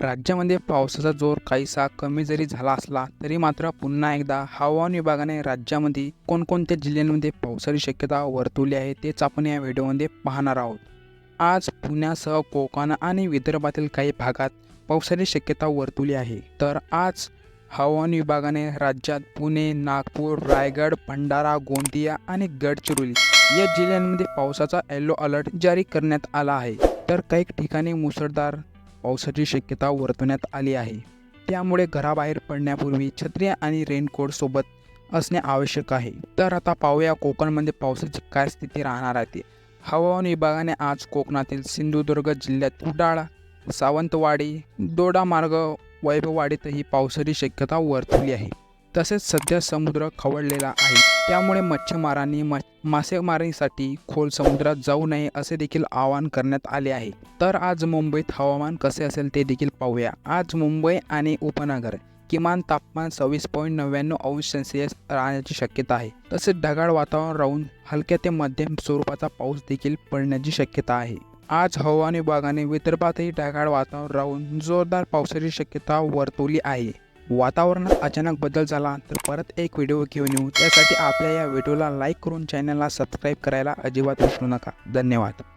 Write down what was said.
राज्यामध्ये पावसाचा जोर काहीसा कमी जरी झाला असला तरी मात्र पुन्हा एकदा हवामान विभागाने राज्यामध्ये कोणकोणत्या जिल्ह्यांमध्ये पावसाची शक्यता वर्तवली आहे तेच आपण या व्हिडिओमध्ये पाहणार आहोत. आज पुण्यासह कोकण आणि विदर्भातील काही भागात पावसाची शक्यता वर्तवली आहे. तर आज हवामान विभागाने राज्यात पुणे नागपूर रायगड भंडारा गोंदिया आणि गडचिरोली या जिल्ह्यांमध्ये पावसाचा येलो अलर्ट जारी करण्यात आला आहे. तर काही ठिकाणी मुसळधार पावसाची शक्यता वर्तवण्यात आली आहे. त्यामुळे घराबाहेर पडण्यापूर्वी छत्री आणि रेनकोट सोबत असणे आवश्यक आहे. तर आता पाहूया कोकणमध्ये पावसाची काय स्थिती राहणार आहे हवामान विभागाने आज कोकणातील सिंधुदुर्ग जिल्ह्यात उडाळ सावंतवाडी दोडा मार्ग वैभववाडीतही पावसाची शक्यता वर्तवली आहे. तसेच सध्या समुद्र खवळलेला आहे. त्यामुळे मच्छीमारांनी म मासेमारीसाठी खोल समुद्रात जाऊ नये असे देखील आवाहन करण्यात आले आहे. तर आज मुंबईत हवामान कसे असेल ते देखील पाहूया. आज मुंबई आणि उपनगर किमान तापमान सव्वीस पॉईंट नव्याण्णव अंश सेल्सिअस राहण्याची शक्यता आहे. तसेच ढगाळ वातावरण राहून हलक्या ते मध्यम स्वरूपाचा पाऊस देखील पडण्याची शक्यता आहे. आज हवामान विभागाने विदर्भातही ढगाळ वातावरण राहून जोरदार पावसाची शक्यता वर्तवली आहे. वातावरणात अचानक बदल झाला तर परत एक व्हिडिओ घेऊन येऊ. त्यासाठी आपल्या या व्हिडिओला लाईक करून चॅनलला सबस्क्राईब करायला अजिबात विसरू नका. धन्यवाद.